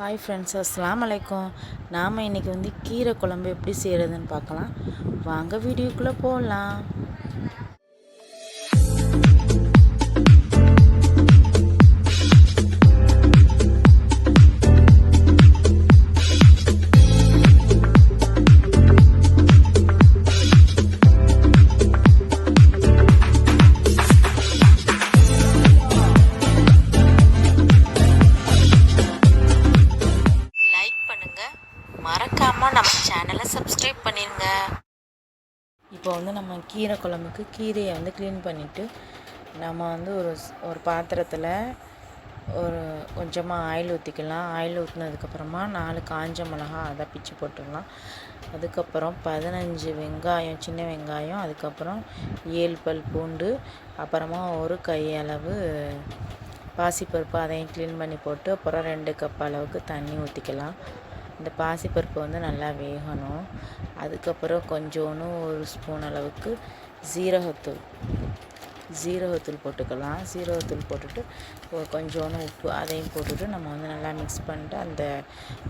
Hi friends அஸ்லாம் அலைக்கும். நாம் இன்றைக்கி வந்து கீரை குழம்பு எப்படி செய்கிறதுன்னு பார்க்கலாம். வாங்க வீடியோக்குள்ளே போகலாம் மறக்காமல் நம்ம சேனலை சப்ஸ்கிரைப் பண்ணிடுங்க இப்போ வந்து நம்ம கீரை குழம்புக்கு கீரையை வந்து க்ளீன் பண்ணிவிட்டு நம்ம வந்து ஒரு ஒரு பாத்திரத்தில் ஒரு கொஞ்சமாக ஆயில் ஊற்றிக்கலாம் ஆயில் ஊற்றினதுக்கப்புறமா நாலு காஞ்ச மிளகா அதை பிச்சு போட்டுடலாம். அதுக்கப்புறம் பதினஞ்சு வெங்காயம் சின்ன வெங்காயம் அதுக்கப்புறம் ஏழு பல் பூண்டு அப்புறமா ஒரு கையளவு பாசிப்பருப்பு அதையும் க்ளீன் பண்ணி போட்டு அப்புறம் ரெண்டு கப் அளவுக்கு தண்ணி ஊற்றிக்கலாம் இந்த பாசிப்பருப்பு வந்து நல்லா வேகணும். அதுக்கப்புறம் கொஞ்சோன்னு ஒரு ஸ்பூன் அளவுக்கு ஜீரகத்தூள் ஜீரகத்தூள் போட்டுக்கலாம். ஜீரகத்தூள் போட்டுட்டு கொஞ்சோன்னு உப்பு அதையும் போட்டுட்டு நம்ம வந்து நல்லா மிக்ஸ் பண்ணிட்டு அந்த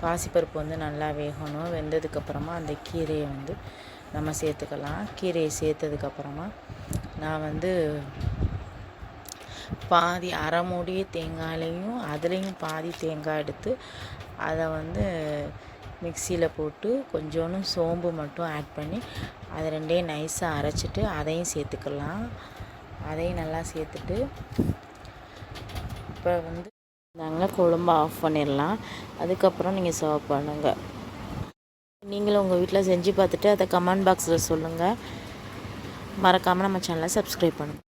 பாசிப்பருப்பு வந்து நல்லா வேகணும். வெந்ததுக்கப்புறமா அந்த கீரையை வந்து நம்ம சேர்த்துக்கலாம். கீரையை சேர்த்ததுக்கப்புறமா நான் வந்து பாதி அரை மூடிய தேங்காயிலையும் அதுலேயும் பாதி தேங்காய் எடுத்து அதை வந்து மிக்சியில் போட்டு கொஞ்சோண்டு சோம்பு மட்டும் ஆட் பண்ணி அதை ரெண்டையும் நைஸாக அரைச்சிட்டு அதையும் சேர்த்துக்கலாம். அதையும் நல்லா சேர்த்துட்டு இப்போ வந்து நாங்கள் குழம்பு ஆஃப் பண்ணிடலாம். அதுக்கப்புறம் நீங்கள் சர்வ் பண்ணுங்கள் நீங்களும் உங்கள் வீட்டில் செஞ்சு பார்த்துட்டு அதை கமெண்ட் பாக்ஸில் சொல்லுங்கள் மறக்காமல் நம்ம சேனலை சப்ஸ்கிரைப் பண்ணுங்கள்